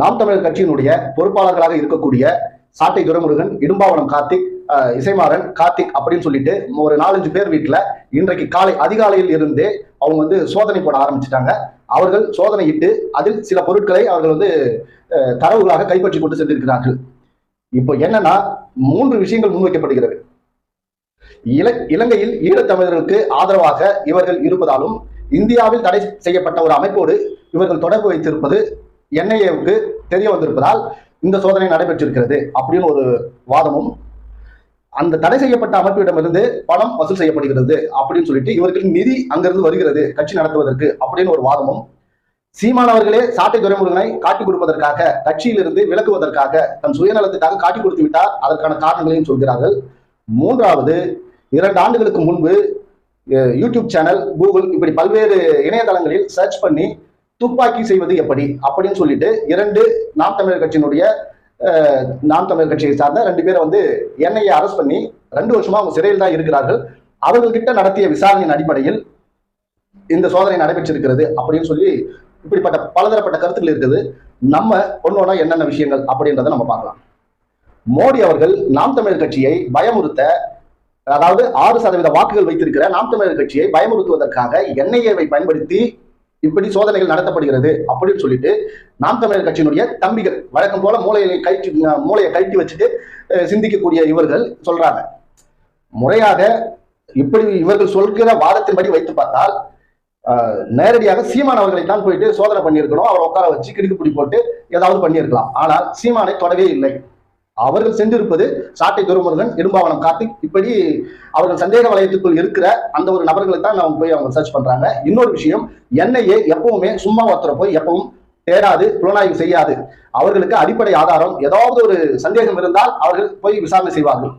நாம் தமிழர் கட்சியினுடைய பொறுப்பாளர்களாக இருக்கக்கூடிய சாட்டை துரைமுருகன் இடும்பாவனம் கார்த்திக் இசைமாறன் கார்த்திக் அப்படின்னு சொல்லிட்டு ஒரு நாலஞ்சு பேர் வீட்டில் இன்றைக்கு காலை அதிகாலையில் இருந்தே அவங்க வந்து சோதனை போட ஆரம்பிச்சிட்டாங்க. அவர்கள் சோதனையிட்டு அதில் சில பொருட்களை அவர்கள் வந்து தரவுகளாக கைப்பற்றி கொண்டு சென்றிருக்கிறார்கள். இப்போ என்னன்னா மூன்று விஷயங்கள் முன்வைக்கப்படுகிறது. இல இலங்கையில் ஈழத்தமிழர்களுக்கு ஆதரவாக இவர்கள் இருப்பதாலும் இந்தியாவில் தடை செய்யப்பட்ட ஒரு அமைப்போடு இவர்கள் தொடர்பு வைத்திருப்பது என்ஐஏவுக்கு தெரிய வந்திருப்பதால் இந்த சோதனை நடைபெற்றிருக்கிறது அப்படின்னு ஒரு வாதமும் அந்த தடை செய்யப்பட்ட அமைப்பிடமிருந்து பணம் வசூல் செய்யப்படுகிறது அப்படின்னு சொல்லிட்டு இவர்களின் நிதி அங்கிருந்து வருகிறது கட்சி நடத்துவதற்கு அப்படின்னு ஒரு வாதமும் சீமானவர்களே சாட்டை துறைமுருகனை காட்டிக் கொடுப்பதற்காக கட்சியிலிருந்து விலக்குவதற்காக தன் சுயநலத்துக்காக காட்டிக் கொடுத்து விட்டார். அதற்கான காரணங்களையும் சொல்கிறார்கள். மூன்றாவது இரண்டு ஆண்டுகளுக்கு முன்பு யூடியூப் சேனல் கூகுள் இப்படி பல்வேறு இணையதளங்களில் சர்ச் பண்ணி துப்பாக்கி செய்வது எப்படி? அப்படின்னு சொல்லிட்டு இரண்டு நாம் தமிழர் கட்சியினுடைய நாம் தமிழர் கட்சியை சார்ந்த ரெண்டு பேரை வந்து என்ஐஏ அரெஸ்ட் பண்ணி ரெண்டு வருஷமா அவங்க சிறையில் தான் இருக்கிறார்கள். அவர்கள்கிட்ட நடத்திய விசாரணையின் அடிப்படையில் இந்த சோதனை நடைபெற்றிருக்கிறது அப்படின்னு சொல்லி இப்படிப்பட்ட பலதரப்பட்ட கருத்துக்கள் இருக்குது. நம்ம ஒன்னொன்னா என்னென்ன விஷயங்கள் அப்படின்றத நம்ம பார்க்கலாம். மோடி அவர்கள் நாம் தமிழர் கட்சியை பயமுறுத்த அதாவது ஆறு சதவீத வாக்குகள் வைத்திருக்கிற நாம் தமிழர் கட்சியை பயமுறுத்துவதற்காக என்ஐஏவை பயன்படுத்தி இப்படி சோதனைகள் நடத்தப்படுகிறது அப்படின்னு சொல்லிட்டு நாம் தமிழர் கட்சியினுடைய தம்பிகள் வழக்கம் போல மூளையை கழட்டி மூளையை கழட்டி வச்சுட்டு சிந்திக்கக்கூடிய இவர்கள் சொல்றாங்க. முறையாக இப்படி இவர்கள் சொல்கிற வாதத்தின்படி வைத்து பார்த்தால் ஆஹ், நேரடியாக சீமான் அவர்களை தான் போயிட்டு சோதனை பண்ணியிருக்கணும். அவரை உட்கார வச்சு கிடுக்குப்பிடி போட்டு ஏதாவது பண்ணியிருக்கலாம். ஆனால் சீமானை தொடவே இல்லை. அவர்கள் சென்றிருப்பது சாட்டை துரைமுருகன் இடும்பாவனம் கார்த்திக். இப்படி அவர்கள் சந்தேக வலயத்துக்குள் இருக்கிற அந்த ஒரு நபர்களை தான் அவங்க போய் அவங்க சர்ச் பண்றாங்க. இன்னொரு விஷயம் என்ஐஏ எப்பவுமே சும்மா ஒருத்தரை போய் எப்பவும் தேடாது புலனாய்வு செய்யாது. அவர்களுக்கு அடிப்படை ஆதாரம் ஏதாவது ஒரு சந்தேகம் இருந்தால் அவர்கள் போய் விசாரணை செய்வார்கள்.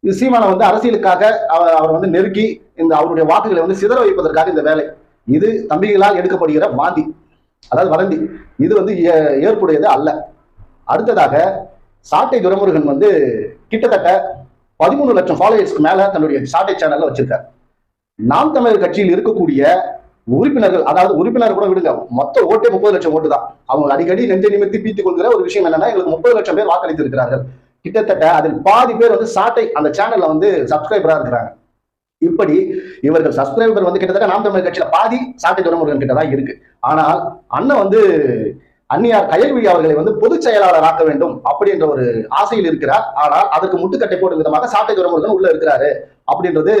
இது சீமானை வந்து அரசியலுக்காக அவர் வந்து நெருக்கி இந்த அவருடைய வாக்குகளை வந்து சிதற வைப்பதற்காக இந்த வேலை. இது தம்பிகளால் எடுக்கப்படுகிற வாந்தி அதாவது வதந்தி. இது வந்து ஏ- ஏற்புடையது அல்ல. அடுத்ததாக சாட்டை துரமுருகன் வந்து கிட்டத்தட்ட பதிமூணு லட்சம் ஃபாலோவர்ஸ்க்கு மேல தன்னுடைய சாட்டை சேனல்ல வச்சிருக்காரு. நாம் தமிழர் கட்சியில் இருக்கக்கூடிய உறுப்பினர்கள் அதாவது உறுப்பினர் கூட விடுங்க மொத்த ஓட்டே முப்பது லட்சம் ஓட்டு தான். அவங்க அடிக்கடி நெஞ்சை நிமித்தி பீத்திக் கொள்கிற ஒரு விஷயம் என்னன்னா எங்களுக்கு முப்பது லட்சம் பேர் வாக்களித்து இருக்கிறார்கள். கிட்டத்தட்ட அதில் பாதி பேர் வந்து சாட்டை அந்த சேனல்ல வந்து சப்ஸ்கிரைபரா இருக்கிறாங்க. இப்படி இவர்கள் சப்ஸ்கிரைபர் வந்து கிட்டத்தட்ட நாம் தமிழர் கட்சியில பாதி சாட்டை துறைமுருகன் கிட்ட தான் இருக்கு. ஆனால் அண்ணன் வந்து அந்நியார் கயல்வி அவர்களை வந்து பொதுச் செயலாளர் ஆக்க வேண்டும் அப்படின்ற ஒரு ஆசையில் இருக்கிறார். ஆனால் அதற்கு முட்டுக்கட்டை போடும் விதமாக சாட்டை துறைமுருகன் உள்ள இருக்கிறாரு அப்படின்றது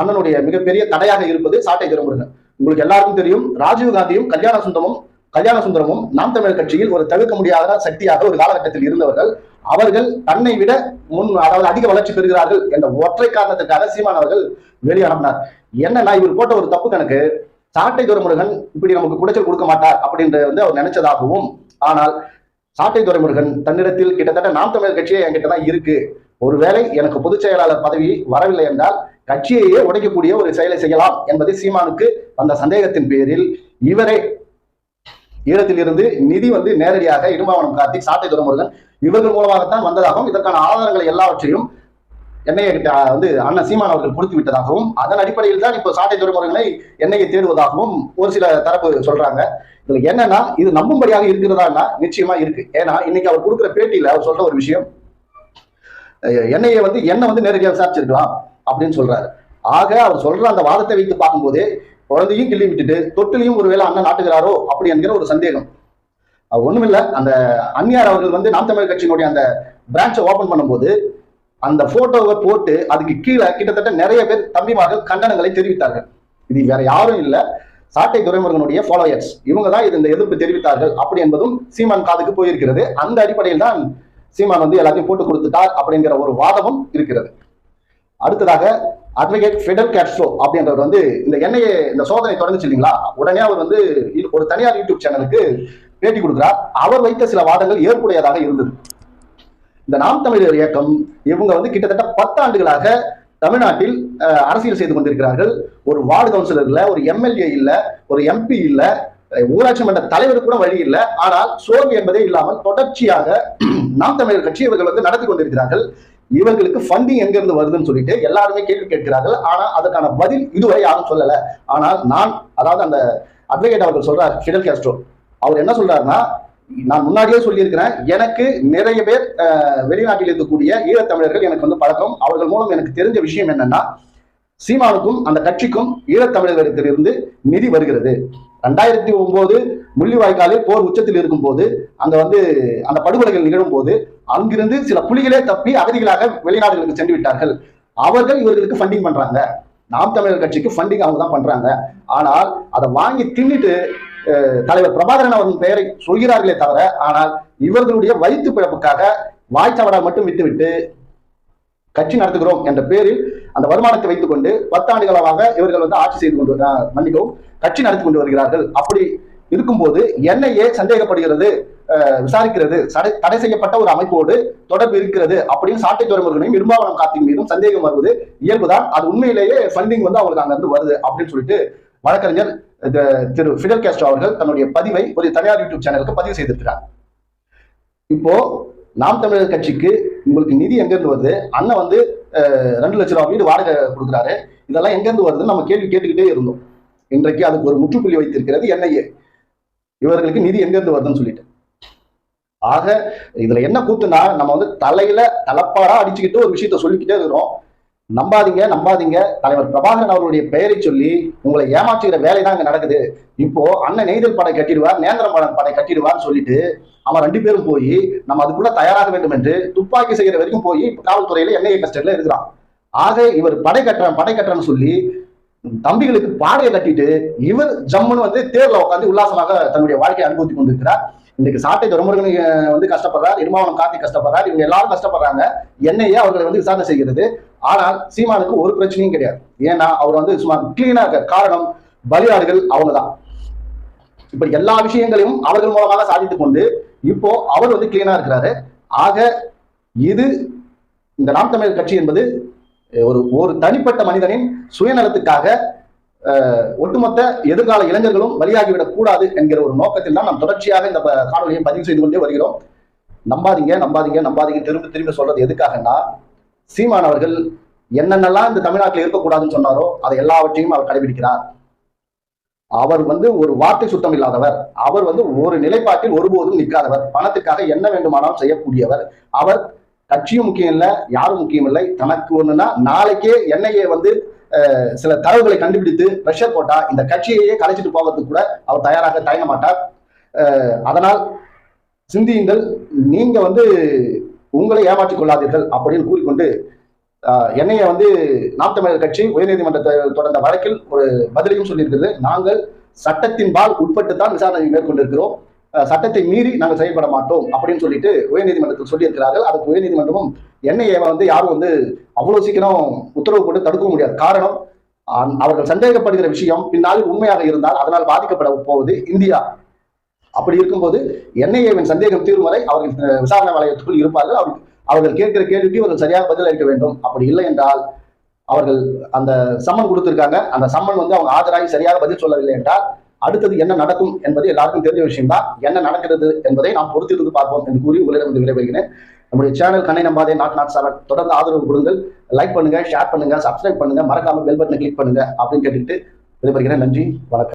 அண்ணனுடைய மிகப்பெரிய தடையாக இருப்பது சாட்டை துறைமுருகன். உங்களுக்கு எல்லாருக்கும் தெரியும் ராஜீவ் காந்தியும் கல்யாண சுந்தரமும் கல்யாண சுந்தரமும் நாம் தமிழர் கட்சியில் ஒரு தவிர்க்க முடியாத சக்தியாக ஒரு காலகட்டத்தில் இருந்தவர்கள். அவர்கள் தன்னை விட முன் அதாவது அதிக வளர்ச்சி பெறுகிறார்கள் என்ற ஒற்றை காரணத்துக்காக சீமான் அவர்கள் வெளியே அனுப்பினார். என்னன்னா இவர் போட்ட ஒரு தப்பு கணக்கு? சாட்டை துறைமுருகன் இப்படி நமக்கு குடைச்சல் கொடுக்க மாட்டார் அப்படின்றத வந்து அவர் நினைச்சதாகவும் ஆனால் சாட்டை துரைமுருகன் தன்னிடத்தில் கிட்டத்தட்ட நாம் தமிழர் கட்சியே என்கிட்ட தான் இருக்கு. ஒருவேளை எனக்கு பொதுச் செயலாளர் பதவி வரவில்லை என்றால் கட்சியையே உடைக்கக்கூடிய ஒரு செயலை செய்யலாம் என்பது சீமானுக்கு வந்த சந்தேகத்தின் பேரில் இவரே ஈழத்தில் இருந்து நிதி வந்து நேரடியாக இடும்பாவனம் கார்த்திக் சாட்டை துறைமுருகன் இவர்கள் மூலமாகத்தான் வந்ததாகவும் இதற்கான ஆதாரங்களை எல்லாவற்றையும் எண்ணெயை கிட்ட வந்து அண்ணன் சீமான் அவர்கள் கொடுத்து விட்டதாகவும் அதன் அடிப்படையில் தான் இப்போ சாட்டை துறைமுறைகளை எண்ணெயை தேடுவதாகவும் ஒரு சில தரப்பு சொல்றாங்க. இதுல என்னன்னா இது நம்பும்படியாக இருக்கிறதான்னா நிச்சயமா இருக்கு. ஏன்னா இன்னைக்கு அவர் கொடுக்குற பேட்டியில அவர் சொல்ற ஒரு விஷயம் எண்ணெயை வந்து எண்ணெய் வந்து நேரடியாக விசாரிச்சிருக்கலாம் அப்படின்னு சொல்றாரு. ஆக அவர் சொல்ற அந்த வாதத்தை வைத்து பார்க்கும்போது குழந்தையும் கிள்ளி விட்டுட்டு தொட்டிலையும் ஒருவேளை அண்ணன் நாட்டுகிறாரோ அப்படி என்கிற ஒரு சந்தேகம். ஒண்ணுமில்ல அந்த அந்நியார் அவர்கள் வந்து நாம் தமிழர் கட்சியினுடைய அந்த பிரான்ச்சை ஓபன் பண்ணும்போது அந்த போட்டோவை போட்டு அதுக்கு கீழே கிட்டத்தட்ட நிறைய பேர் தம்பிமார்கள் கண்டனங்களை தெரிவித்தார்கள். இது வேற யாரும் இல்லை. சாட்டை துரைமுருகனுடைய ஃபாலோயர்ஸ் இவங்க தான் இது இந்த எதிர்ப்பு தெரிவித்தார்கள். அப்படி என்பதும் சீமான் காதுக்கு போயிருக்கிறது. அந்த அடிப்படையில் தான் சீமான் வந்து எல்லாத்தையும் போட்டு கொடுத்துட்டார் அப்படிங்கிற ஒரு வாதமும் இருக்கிறது. அடுத்ததாக அட்வொகேட் ஃபெடல் கேட்ஸ்ட்ரோ அப்படின்றவர் வந்து இந்த எண்ணெயை இந்த சோதனை தொடங்குச்சு இல்லைங்களா? உடனே அவர் வந்து இது ஒரு தனியார் யூடியூப் சேனலுக்கு பேட்டி கொடுக்கிறார். அவர் வைத்த சில வாதங்கள் ஏற்புடையதாக இருந்தது. இந்த நாம் தமிழர் இயக்கம் இவங்க வந்து கிட்டத்தட்ட பத்து ஆண்டுகளாக தமிழ்நாட்டில் அரசியல் செய்து கொண்டிருக்கிறார்கள். ஒரு வார்டு கவுன்சிலர் இல்லை ஒரு எம்எல்ஏ இல்லை ஒரு எம்பி இல்லை ஊராட்சி மன்ற தலைவர் கூட வழி இல்லை. ஆனால் சோர்வு என்பதே இல்லாமல் தொடர்ச்சியாக நாம் தமிழர் கட்சி இவர்கள் வந்து நடத்தி கொண்டிருக்கிறார்கள். இவர்களுக்கு ஃபண்டிங் எங்க இருந்து வருதுன்னு சொல்லிட்டு எல்லாருமே கேள்வி கேட்கிறார்கள். ஆனா அதற்கான பதில் இதுவரை யாரும் சொல்லல. ஆனால் நான் அதாவது அந்த அட்வொகேட் அவர்கள் சொல்றார் ஃபிடல் கேஸ்ட்ரோ அவர் என்ன சொல்றாருன்னா நான் முன்னாடியே சொல்லியிருக்கிறேன். எனக்கு நிறைய பேர் வெளிநாட்டில் இருக்கக்கூடிய ஈழத்தமிழர்கள் எனக்கு வந்து பழக்கம். அவர்கள் மூலம் எனக்கு தெரிஞ்ச விஷயம் என்னன்னா சீமானுக்கும் அந்த கட்சிக்கும் ஈழத்தமிழர்களிடத்திலிருந்து நிதி வருகிறது. ரெண்டாயிரத்தி ஒன்பது முள்ளிவாய்க்காலில் போர் உச்சத்தில் இருக்கும் போது அங்க வந்து அந்த படுகொலைகள் நிகழும் போது அங்கிருந்து சில புலிகளே தப்பி அகதிகளாக வெளிநாடுகளுக்கு சென்று விட்டார்கள். அவர்கள் இவர்களுக்கு ஃபண்டிங் பண்றாங்க. நாம் தமிழர் கட்சிக்கு ஃபண்டிங் அவங்க தான் பண்றாங்க. ஆனால் அதை வாங்கி தின்னுட்டு தலைவர் பிரபாகரன் அவர்கள் பெயரை சொல்கிறார்களே தவிர ஆனால் இவர்களுடைய வயிற்று பிழப்புக்காக வாய்ச்சவடா மட்டும் விட்டுவிட்டு கட்சி நடத்துகிறோம் என்ற பேரில் அந்த வருமானத்தை வைத்துக் கொண்டு பத்தாண்டுகளாக இவர்கள் வந்து ஆட்சி செய்து கொண்டு மன்னிக்கவும் கட்சி நடத்தி கொண்டு வருகிறார்கள். அப்படி இருக்கும்போது என்ஐஏ சந்தேகப்படுகிறது அஹ், விசாரிக்கிறது தடை செய்யப்பட்ட ஒரு அமைப்போடு தொடர்பு இருக்கிறது அப்படின்னு சாட்டை துறைமுருகனையும் இரும்பாவனம் காத்தின் மீதும் சந்தேகம் வருவது இயல்புதான். அது உண்மையிலேயே ஃபண்டிங் வந்து அவங்களுக்கு அங்கிருந்து வருது அப்படின்னு சொல்லிட்டு வழக்கறிஞர் திரு ஃபிடல் கேஸ்ட்ரோ அவர்கள் தன்னுடைய பதிவை ஒரு தனியார் யூடியூப் சேனலுக்கு பதிவு செய்திருக்கிறார். இப்போ நாம் தமிழர் கட்சிக்கு உங்களுக்கு நிதி எங்கேருந்து வருது? அண்ணன் வந்து ரெண்டு லட்ச ரூபா வீடு வாடகை கொடுக்குறாரு. இதெல்லாம் எங்கேருந்து வருதுன்னு நம்ம கேள்வி கேட்டுக்கிட்டே இருந்தோம். இன்றைக்கு அதுக்கு ஒரு முற்றுப்புள்ளி வைத்திருக்கிறது என்ஐஏ இவர்களுக்கு நிதி எங்கேருந்து வருதுன்னு சொல்லிட்டு. ஆக இதுல என்ன கூத்துனா நம்ம வந்து தலையில தலப்பாரா அடிச்சுக்கிட்டு ஒரு விஷயத்த சொல்லிக்கிட்டே இருக்கிறோம். நம்பாதீங்க நம்பாதீங்க. தலைவர் பிரபாகரன் அவர்களுடைய பெயரை சொல்லி உங்களை ஏமாற்றுகிற வேலை தான் இங்க நடக்குது. இப்போ அண்ணன் நெய்தல் படை கட்டிடுவார் நேந்திர படம் படை கட்டிடுவார்னு சொல்லிட்டு அவன் ரெண்டு பேரும் போய் நம்ம அதுக்குள்ள தயாராக வேண்டும் என்று துப்பாக்கி செய்கிற வரைக்கும் போய் காவல்துறையில என்ஐஏ கஸ்டடியில இருக்கிறான். ஆக இவர் படை கட்டுறேன் படை கட்டுறேன்னு சொல்லி தம்பிகளுக்கு பாடையை கட்டிட்டு இவர் ஜம்முன்னு வந்து தேர்ல உட்காந்து உல்லாசமாக தன்னுடைய வாழ்க்கையை அனுபவித்துக் கொண்டிருக்கிறார். இன்னைக்கு சாட்டை துறைமுருகன் வந்து கஷ்டப்படுறார் இருமாவளம் கார்த்தி கஷ்டப்படுறார். இவங்க எல்லாரும் கஷ்டப்படுறாங்க. என்னையே அவர்களை வந்து விசாரணை செய்கிறது. ஆனால் சீமானுக்கு ஒரு பிரச்சனையும் கிடையாது. ஏன்னா அவர் வந்து சும்மா கிளீனா இருக்க காரணம் பலியாடுகள் அவங்கதான். இப்ப எல்லா விஷயங்களையும் அவர்கள் மூலமாக சாதித்துக் கொண்டு இப்போ அவர் வந்து கிளீனா இருக்கிறாரு. ஆக இது இந்த நாம் தமிழர் கட்சி என்பது ஒரு ஒரு தனிப்பட்ட மனிதனின் சுயநலத்துக்காக அஹ், ஒட்டுமொத்த எதிர்கால இளைஞர்களும் பலியாகிவிடக் கூடாது என்கிற ஒரு நோக்கத்தில் தான் நாம் தொடர்ச்சியாக இந்த காணொலியை பதிவு செய்து கொண்டே வருகிறோம். நம்பாதீங்க நம்பாதீங்க நம்பாதீங்க திரும்ப திரும்ப சொல்றது எதுக்காகன்னா சீமான் அவர்கள் என்னென்னலாம் இந்த தமிழ்நாட்டில் இருக்கக்கூடாதுன்னு சொன்னாரோ அதை எல்லாவற்றையும் அவர் கடைபிடிக்கிறார். அவர் வந்து ஒரு வார்த்தை சுத்தம் இல்லாதவர். அவர் வந்து ஒரு நிலைப்பாட்டில் ஒருபோதும் நிற்காதவர். பணத்துக்காக என்ன வேண்டுமானாலும் செய்யக்கூடியவர். அவர் கட்சியும் முக்கியம் இல்லை யாரும் முக்கியம் இல்லை. தனக்கு ஒண்ணுன்னா நாளைக்கே என்ஐஏ வந்து சில தரவுகளை கண்டுபிடித்து ப்ரெஷர் போட்டா இந்த கட்சியையே கலைச்சிட்டு போவதுக்கு கூட அவர் தயாராக தயங்க மாட்டார். அதனால் சிந்தியுங்கள். நீங்க வந்து உங்களை ஏமாற்றிக் கொள்ளாதீர்கள் அப்படின்னு கூறிக்கொண்டு என்னைய வந்து நாம் தமிழர் கட்சி உயர்நீதிமன்றத்தை தொடர்ந்த வழக்கில் ஒரு பதிலையும் சொல்லியிருக்கிறது. நாங்கள் சட்டத்தின் பால் உட்பட்டு தான் விசாரணை மேற்கொண்டிருக்கிறோம் சட்டத்தை மீறி நாங்கள் செயல்பட மாட்டோம் அப்படின்னு சொல்லிட்டு உயர்நீதிமன்றத்தில் சொல்லியிருக்கிறார்கள். அதுக்கு உயர்நீதிமன்றமும் என்ஐஏ வந்து யாரும் வந்து அவ்வளோ சீக்கிரம் உத்தரவு போட்டு தடுக்க முடியாது. காரணம் அவர்கள் சந்தேகப்படுகிற விஷயம் பின்னால் உண்மையாக இருந்தால் அதனால் பாதிக்கப்பட போவது இந்தியா. அப்படி இருக்கும்போது என்ஐஏவின் சந்தேகம் தீரும் வரை அவர்கள் விசாரணை வளையத்துக்குள் இருப்பார்கள். அவர்கள் அவர்கள் கேட்கிற கேள்விக்கு அவர்கள் சரியாக பதில் அளிக்க வேண்டும். அப்படி இல்லை என்றால் அவர்கள் அந்த சம்மன் கொடுத்திருக்காங்க. அந்த சம்மன் வந்து அவங்க ஆஜராகி சரியாக பதில் சொல்லவில்லை என்றால் அடுத்தது என்ன நடக்கும் என்பது எல்லாருக்கும் தெரிஞ்ச விஷயம் தான் என்ன நடக்கிறது என்பதை நாம் பொறுத்திருந்து பார்ப்போம் என்று கூறி உங்களிடம் வந்து விடைபெறுகிறேன். நம்முடைய சேனல் கண்ணை நம்பாதே நாட் நாட் சார். தொடர்ந்து ஆதரவு கொடுங்கள். லைக் பண்ணுங்க ஷேர் பண்ணுங்க சப்ஸ்கிரைப் பண்ணுங்க. மறக்காம பெல் பட்டனை கிளிக் பண்ணுங்க அப்படின்னு கேட்டுக்கிட்டு விடைபெறுகிறேன். நன்றி வணக்கம்.